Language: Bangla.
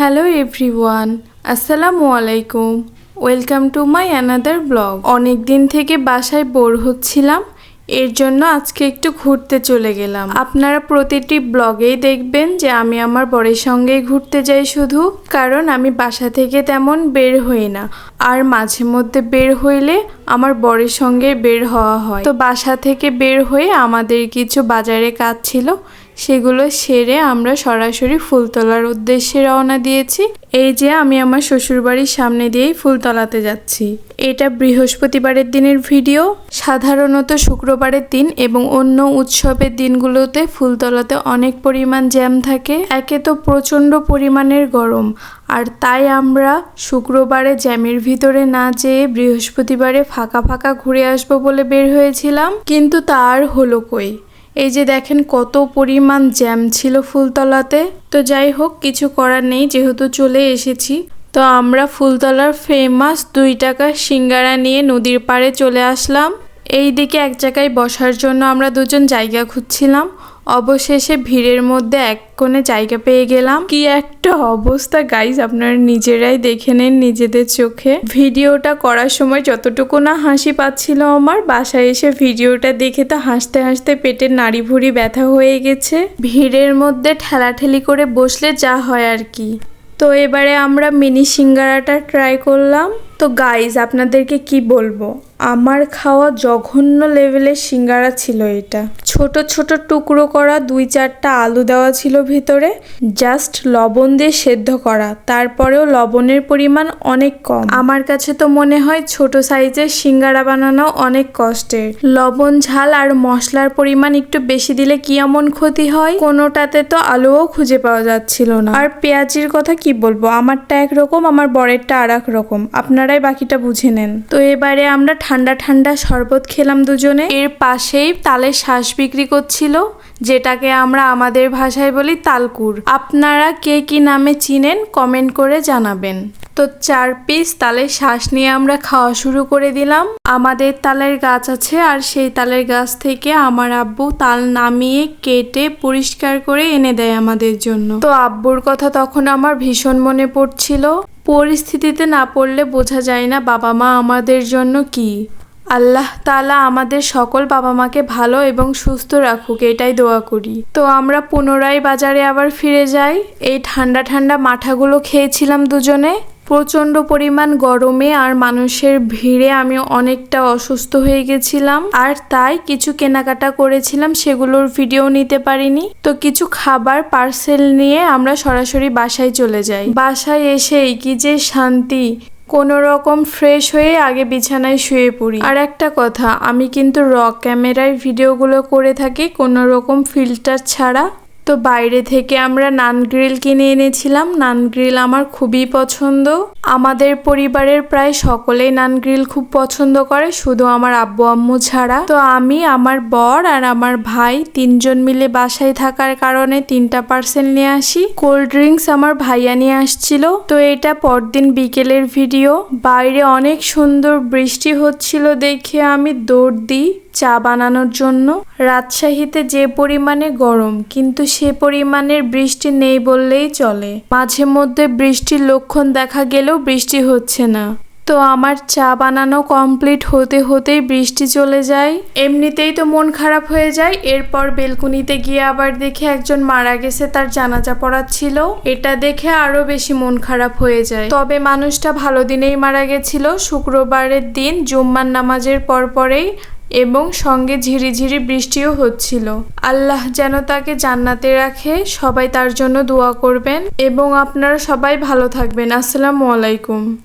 হ্যালো এভরিওয়ান আসসালামু আলাইকুম welcome to my another blog অনেক দিন থেকে বাসায় বোর হচ্ছিলাম। এর জন্য আজকে একটু ঘুরতে চলে গেলাম। আপনারা প্রতিটি ব্লগেই দেখবেন যে আমি আমার বরের সঙ্গে ঘুরতে যাই শুধু, কারণ আমি বাসা থেকে তেমন বের হই না। আর মাঝে মধ্যে বের হইলে আমার বরের সঙ্গে বের হওয়া হয়। তো বাসা থেকে বের হয়ে আমাদের কিছু বাজারে কাজ ছিল। সেগুলো সেরে আমরা সরাসরি ফুল তোলার উদ্দেশ্যে রওনা দিয়েছি। এই যে আমি আমার শ্বশুরবাড়ির সামনে দিয়েই ফুল তোলাতে যাচ্ছি। এটা বৃহস্পতিবারের দিনের ভিডিও। সাধারণত শুক্রবারের দিন এবং অন্য উৎসবের দিনগুলোতে ফুলতলাতে অনেক পরিমাণ জ্যাম থাকে। একে তো প্রচণ্ড পরিমাণের গরম। আর তাই আমরা শুক্রবারে জ্যামের ভিতরে না যেয়ে বৃহস্পতিবারে ফাঁকা ফাঁকা ঘুরে আসব বলে বের হয়েছিলাম। কিন্তু তার হলো কই? এই যে দেখেন কত পরিমাণ জ্যাম ছিল ফুলতলাতে। তো যাই হোক, কিছু করার নেই, যেহেতু চলে এসেছি। তো আমরা ফুলতলার ফেমাস দুই টাকা সিঙ্গারা নিয়ে নদীর পাড়ে চলে আসলাম। এই দিকে এক জায়গায় বসার জন্য আমরা দুজন জায়গা খুঁজছিলাম। অবশেষে ভিড়ের মধ্যে এক কোণে জায়গা পেয়ে গেলাম। কি একটা অবস্থা গাইজ আপনারা নিজেরাই দেখে নেন নিজেদের চোখে। ভিডিওটা করার সময় যতটুকু না হাসি পাচ্ছিল আমার, বাসায় এসে ভিডিওটা দেখে তো হাসতে হাসতে পেটের নাড়ি ভুড়ি ব্যথা হয়ে গেছে। ভিড়ের মধ্যে ঠেলাঠেলি করে বসলে যা হয় আর কি। তো এবারে আমরা মিনি সিঙ্গারাটা ট্রাই করলাম। তো গাইজ আপনাদেরকে কি বলব? আমার খাওয়া জঘন্য লেভেলের সিঙ্গারা ছিল এটা। ছোট ছোট টুকরো করা দুই চারটা আলু দেওয়া ছিল ভিতরে জাস্ট লবণ দিয়ে সেদ্ধ করা। তারপরেও লবণের পরিমাণ অনেক কম। আমার কাছে তো মনে হয় ছোট সাইজের সিঙ্গারা বানানো অনেক কষ্টের। লবণ, ঝাল আর মশলার পরিমাণ একটু বেশি দিলে কি এমন ক্ষতি হয়? কোনোটাতে তো আলুও খুঁজে পাওয়া যাচ্ছিল না। আর পেঁয়াজির কথা কি বলব? আমারটা একরকম, আমার বরেরটা আর এক রকম আপনারাই বাকিটা বুঝে নেন। তো এবারে আমরা ঠান্ডা ঠান্ডা শরবত খেলাম দুজনে। এর পাশেই তালের শ্বাস বিক্রি করছিল, যেটাকে আমরা আমাদের ভাষায় বলি তালকুর। আপনারা কে কি নামে চিনেন কমেন্ট করে জানাবেন। তো চার পিস তালের শ্বাস নিয়ে আমরা খাওয়া শুরু করে দিলাম। আমাদের তালের গাছ আছে, আর সেই তালের গাছ থেকে আমার আব্বু তাল নামিয়ে কেটে পরিষ্কার করে এনে দেয় আমাদের জন্য। তো আব্বুর কথা তখন আমার ভীষণ মনে পড়ছিল। পরিস্থিতিতে না পড়লে বোঝা যায় না বাবা মা আমাদের জন্য কি। আল্লাহ তালা আমাদের সকল বাবা মাকে ভালো এবং সুস্থ রাখুক, এটাই দোয়া করি। তো আমরা পুনরায় বাজারে আবার ফিরে যাই। এই ঠান্ডা ঠান্ডা মাঠাগুলো খেয়েছিলাম দুজনে। প্রচণ্ড পরিমাণ গরমে আর মানুষের ভিড়ে আমি অনেকটা অসুস্থ হয়ে গেছিলাম। আর তাই কিছু কেনাকাটা করেছিলাম, সেগুলোর ভিডিও নিতে পারিনি। তো কিছু খাবার, পার্সেল নিয়ে আমরা সরাসরি বাসায় চলে যাই। বাসায় এসেই কি যে শান্তি কোনো রকম ফ্রেশ হয়ে আগে বিছানায় শুয়ে পড়ি। আর একটা কথা, আমি কিন্তু র ক্যামেরায় ভিডিওগুলো করে থাকি কোনো রকম ফিল্টার ছাড়া। তো বাইরে থেকে আমরা নান গ্রিল কিনে এনেছিলাম। নান গ্রিল আমার খুবই পছন্দ। আমাদের পরিবারের প্রায় সকলেই নান গ্রিল খুব পছন্দ করে, শুধু আমার আব্বু আম্মু ছাড়া। তো আমি, আমার বর আর আমার ভাই তিনজন মিলে বাসায় থাকার কারণে তিনটা পার্সেল নিয়ে আসি। কোল্ড ড্রিঙ্কস আমার ভাইয়া নিয়ে আসছিল। তো এটা পরদিন বিকেলের ভিডিও। বাইরে অনেক সুন্দর বৃষ্টি হচ্ছিল দেখে আমি দৌড় দিই চা বানানোর জন্য। রাজশাহীতে যে পরিমাণে গরম, কিন্তু সে পরিমাণের বৃষ্টি নেই বললেই চলে। মাঝে মধ্যে বৃষ্টির লক্ষণ দেখা গেলেও বৃষ্টি হচ্ছে না। তো আমার চা বানানো কমপ্লিট হতে হতেই বৃষ্টি চলে যায়। এমনিতেই তো মন খারাপ হয়ে যায়। এরপর বেলকুনিতে গিয়ে আবার দেখে একজন মারা গেছে, তার জানাজা পড়াচ্ছিল। এটা দেখে আরও বেশি মন খারাপ হয়ে যায়। তবে মানুষটা ভালো দিনেই মারা গেছিল। শুক্রবারের দিন জুম্মার নামাজের পর পরেই এবং সঙ্গে ঝিরিঝিরি বৃষ্টিও হচ্ছিল। আল্লাহ যেন তাকে জান্নাতে রাখে, সবাই তার জন্য দোয়া করবেন এবং আপনারা সবাই ভালো থাকবেন। আসসালামু আলাইকুম।